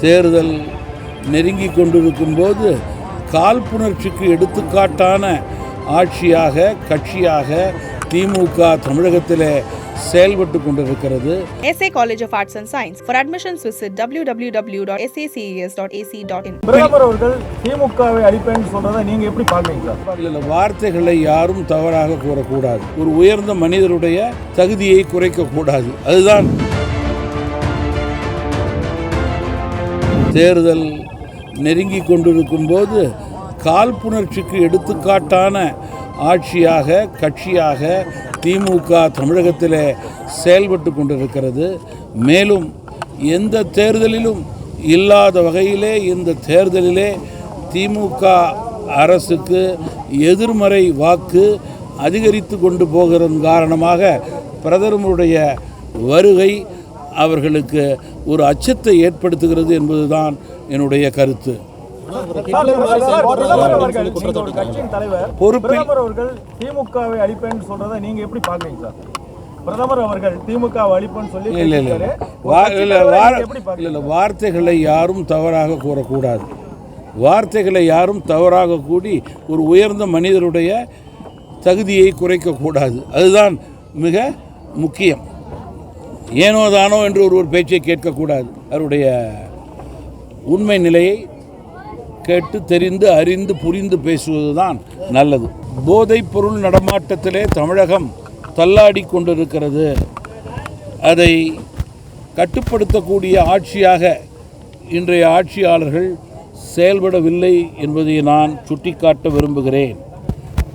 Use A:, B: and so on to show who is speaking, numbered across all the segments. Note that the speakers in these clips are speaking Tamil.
A: தேர்தல் நெருங்கி கொண்டிருக்கும் போது காழ்ப்புணர்ச்சிக்கு எடுத்துக்காட்டான ஆட்சியாக கட்சியாக திமுக தமிழகத்திலே செயல்பட்டு கொண்டிருக்கிறது
B: SA College of Arts and Science. For admissions, visit www.saces.ac.in.
C: பிரதமர் அவர்கள் திமுகவை அழிப்பேன்னு சொல்றதை நீங்க எப்படி பாக்குறீங்க சார்
A: இல்லை வார்த்தைகளை யாரும் தவறாக கூறக்கூடாது ஒரு உயர்ந்த மனிதருடைய தகுதியை குறைக்கக்கூடாது அதுதான் தேர்தல் நெருங்கி கொண்டிருக்கும் போது காழ்ப்புணர்ச்சிக்கு எடுத்துக்காட்டான ஆட்சியாக கட்சியாக திமுக தமிழகத்தில் செயல்பட்டு கொண்டிருக்கிறது. மேலும் எந்த தேர்தலிலும் இல்லாத வகையிலே இந்த தேர்தலிலே திமுக அரசுக்கு எதிர்மறை வாக்கு அதிகரித்து கொண்டு போகிறதன் காரணமாக பிரதமருடைய வருகை அவர்களுக்கு ஒரு அச்சத்தை ஏற்படுத்துகிறது என்பதுதான் என்னுடைய கருத்து.
C: ஒரு
A: பொறுப்பில்
C: அவர்கள் திமுகவை அழிப்பேன்னு சொல்றதை நீங்க எப்படி பாக்குறீங்க சார் பிரதமர் அவர்கள் திமுகவை அழிப்பேன்னு சொல்லி
A: இல்லை இல்லை இல்லை இல்லை. வார்த்தைகளை யாரும் தவறாக கூறக்கூடாது. வார்த்தைகளை யாரும் தவறாக கூடி ஒரு உயர்ந்த மனிதருடைய தகுதியை குறைக்கக்கூடாது. அதுதான் மிக முக்கியம். ஏனோ தானோ என்று ஒருவர் பேச்சை கேட்கக்கூடாது. அவருடைய உண்மை நிலையை கேட்டு தெரிந்து அறிந்து புரிந்து பேசுவது தான் நல்லது. போதைப் பொருள் நடமாட்டத்திலே தமிழகம் தள்ளாடி கொண்டிருக்கிறது. அதை கட்டுப்படுத்தக்கூடிய ஆட்சியாக இன்றைய ஆட்சியாளர்கள் செயல்படவில்லை என்பதை நான் சுட்டிக்காட்ட விரும்புகிறேன்.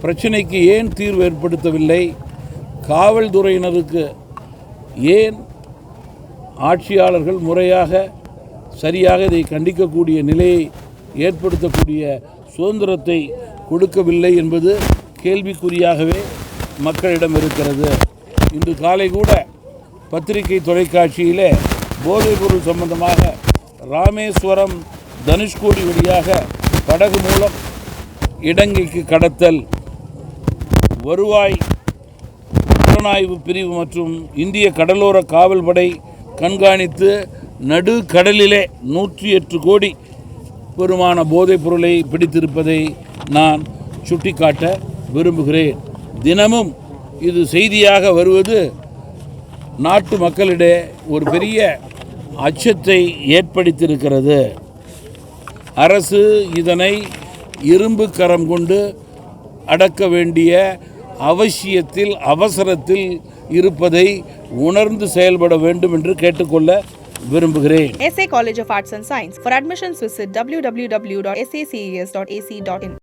A: பிரச்சனைக்கு ஏன் தீர்வு ஏற்படுத்தவில்லை? காவல்துறையினருக்கு ஏன் ஆட்சியாளர்கள் முறையாக சரியாக இதை கண்டிக்கக்கூடிய நிலையை ஏற்படுத்தக்கூடிய சுதந்திரத்தை கொடுக்கவில்லை என்பது கேள்விக்குறியாகவே மக்களிடம் இருக்கிறது. இன்று காலை கூட பத்திரிகை தொலைக்காட்சியிலே போதைப்பொருள் சம்பந்தமாக ராமேஸ்வரம் தனுஷ்கோடி வழியாக படகு மூலம் இடங்கைக்கு கடத்தல் வருவாய் புலனாய்வு பிரிவு மற்றும் இந்திய கடலோர காவல்படை கண்காணித்து நடு கடலிலே நூற்றி எட்டு கோடி பெருமான போதைப் பொருளை பிடித்திருப்பதை நான் சுட்டிக்காட்ட விரும்புகிறேன். தினமும் இது செய்தியாக வருவது நாட்டு மக்களிடையே ஒரு பெரிய அச்சத்தை ஏற்படுத்தியிருக்கிறது. அரசு இதனை இரும்பு கரம் கொண்டு அடக்க வேண்டிய அவசியத்தில் அவசரத்தில் இருப்பதை உணர்ந்து செயல்பட வேண்டும் என்று கேட்டுக்கொள்ள விரும்புகிறேன்
B: SA college of arts and science for admission visit W W W dot SACS dot AC dot in